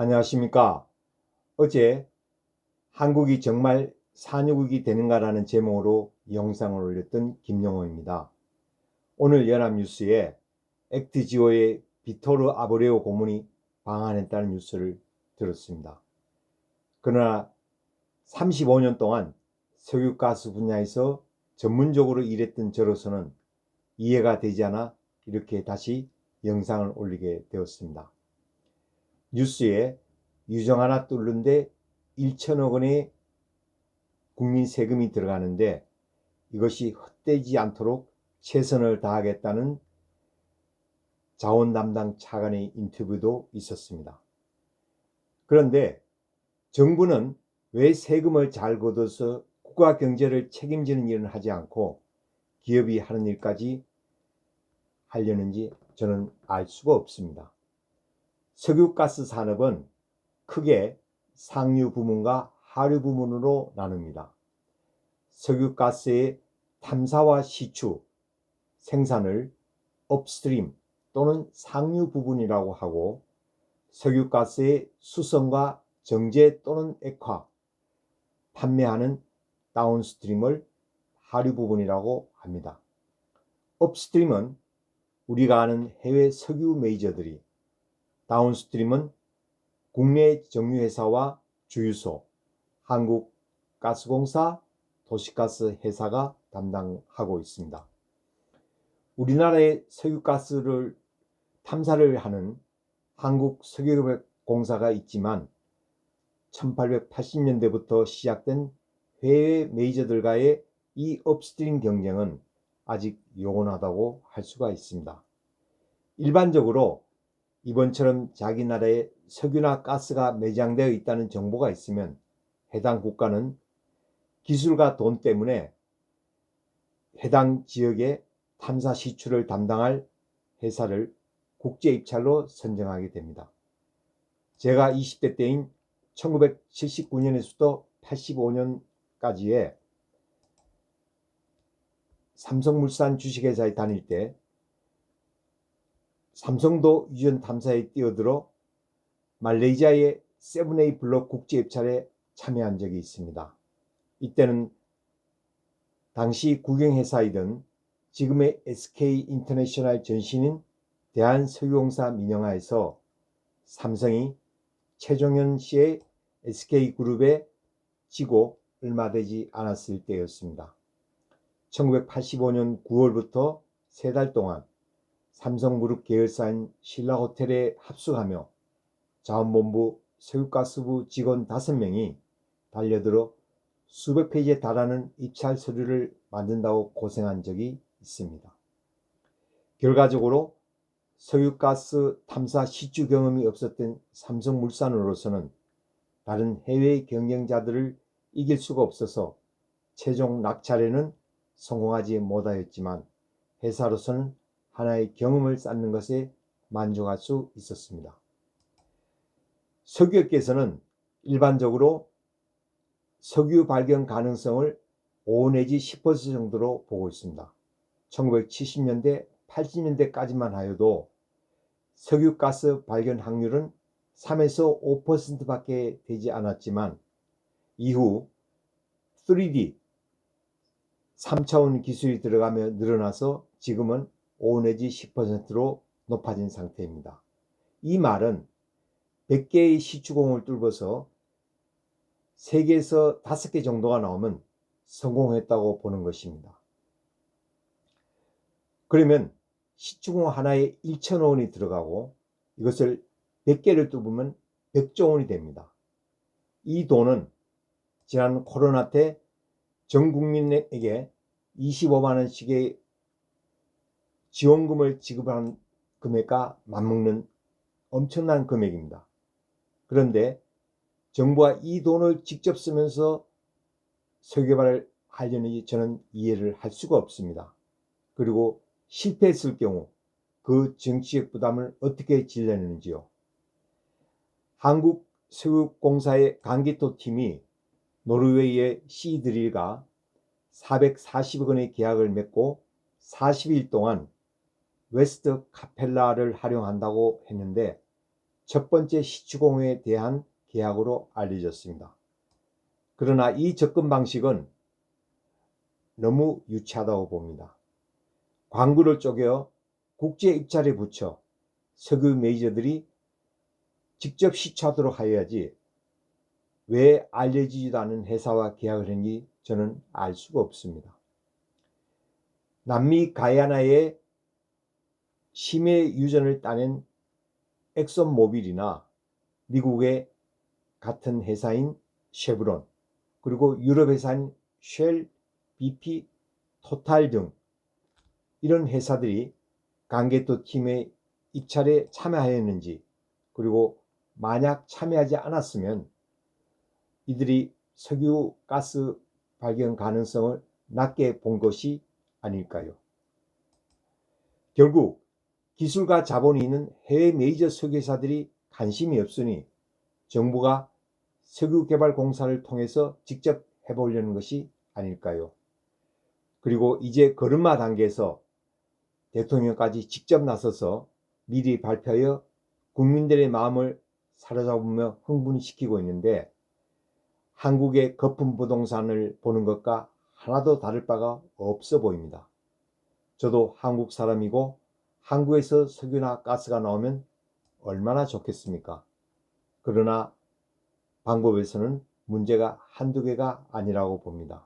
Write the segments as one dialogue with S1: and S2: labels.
S1: 안녕하십니까. 어제 한국이 정말 산유국이 되는가라는 제목으로 영상을 올렸던 김영호입니다. 오늘 연합뉴스에 액트지오의 비토르 아브레오 고문이 방한했다는 뉴스를 들었습니다. 그러나 35년 동안 석유가스 분야에서 전문적으로 일했던 저로서는 이해가 되지 않아 이렇게 다시 영상을 올리게 되었습니다. 뉴스에 유정 하나 뚫는데 1천억 원의 국민 세금이 들어가는데 이것이 헛되지 않도록 최선을 다하겠다는 자원 담당 차관의 인터뷰도 있었습니다. 그런데 정부는 왜 세금을 잘 걷어서 국가 경제를 책임지는 일은 하지 않고 기업이 하는 일까지 하려는지 저는 알 수가 없습니다. 석유가스 산업은 크게 상류 부문과 하류 부문으로 나눕니다. 석유가스의 탐사와 시추, 생산을 업스트림 또는 상류 부분이라고 하고 석유가스의 수성과 정제 또는 액화, 판매하는 다운스트림을 하류 부분이라고 합니다. 업스트림은 우리가 아는 해외 석유 메이저들이 다운스트림은 국내 정유회사와 주유소, 한국가스공사, 도시가스 회사가 담당하고 있습니다. 우리나라의 석유가스를 탐사를 하는 한국석유공사가 있지만 1880년대부터 시작된 해외 메이저들과의 이 업스트림 경쟁은 아직 요원하다고 할 수가 있습니다. 일반적으로 이번처럼 자기 나라에 석유나 가스가 매장되어 있다는 정보가 있으면 해당 국가는 기술과 돈 때문에 해당 지역의 탐사 시추를 담당할 회사를 국제 입찰로 선정하게 됩니다. 제가 20대 때인 1979년에서부터 85년까지의 삼성물산 주식회사에 다닐 때 삼성도 유전 탐사에 뛰어들어 말레이시아의 세븐에이 블록 국제 입찰에 참여한 적이 있습니다. 이때는 당시 국영회사이던 지금의 SK 인터내셔널 전신인 대한석유공사 민영화에서 삼성이 최종현 씨의 SK그룹에 지고 얼마 되지 않았을 때였습니다. 1985년 9월부터 세 달 동안 삼성그룹 계열사인 신라호텔에 합숙하며 자원본부 석유가스부 직원 5명이 달려들어 수백 페이지에 달하는 입찰 서류를 만든다고 고생한 적이 있습니다. 결과적으로 석유가스 탐사 시추 경험이 없었던 삼성물산으로서는 다른 해외 경쟁자들을 이길 수가 없어서 최종 낙찰에는 성공하지 못하였지만 회사로서는 하나의 경험을 쌓는 것에 만족할 수 있었습니다. 석유업계에서는 일반적으로 석유 발견 가능성을 5 내지 10% 정도로 보고 있습니다. 1970년대, 80년대까지만 하여도 석유가스 발견 확률은 3에서 5%밖에 되지 않았지만 이후 3D 3차원 기술이 들어가며 늘어나서 지금은 5 내지 10%로 높아진 상태입니다. 이 말은 100개의 시추공을 뚫어서 3개에서 5개 정도가 나오면 성공했다고 보는 것입니다. 그러면 시추공 하나에 1천억 원이 들어가고 이것을 100개를 뚫으면 100조 원이 됩니다. 이 돈은 지난 코로나 때 전 국민에게 25만 원씩의 지원금을 지급한 금액과 맞먹는 엄청난 금액입니다. 그런데 정부가 이 돈을 직접 쓰면서 석유개발을 하려는지 저는 이해를 할 수가 없습니다. 그리고 실패했을 경우 그 정치적 부담을 어떻게 질려내는지요. 한국석유공사의 강기토 팀이 노르웨이의 시드릴과 440억 원의 계약을 맺고 40일 동안 웨스트 카펠라를 활용한다고 했는데 첫 번째 시추공에 대한 계약으로 알려졌습니다. 그러나 이 접근 방식은 너무 유치하다고 봅니다. 광구를 쪼개 국제 입찰에 붙여 석유 메이저들이 직접 시추하도록 하여야지 왜 알려지지도 않은 회사와 계약을 했는지 저는 알 수가 없습니다. 남미 가야나의 심해 유전을 따낸 엑선 모빌이나 미국의 같은 회사인 쉐브론 그리고 유럽 회사인 쉘, BP, 토탈 등 이런 회사들이 강개토 팀의 입찰에 참여하였는지 그리고 만약 참여하지 않았으면 이들이 석유 가스 발견 가능성을 낮게 본 것이 아닐까요? 결국 기술과 자본이 있는 해외 메이저 석유회사들이 관심이 없으니 정부가 석유개발공사를 통해서 직접 해보려는 것이 아닐까요? 그리고 이제 걸음마 단계에서 대통령까지 직접 나서서 미리 발표하여 국민들의 마음을 사로잡으며 흥분시키고 있는데 한국의 거품 부동산을 보는 것과 하나도 다를 바가 없어 보입니다. 저도 한국 사람이고 한국에서 석유나 가스가 나오면 얼마나 좋겠습니까? 그러나 방법에서는 문제가 한두 개가 아니라고 봅니다.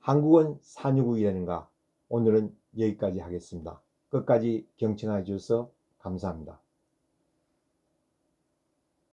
S1: 한국은 산유국이라는가 오늘은 여기까지 하겠습니다. 끝까지 경청해 주셔서 감사합니다.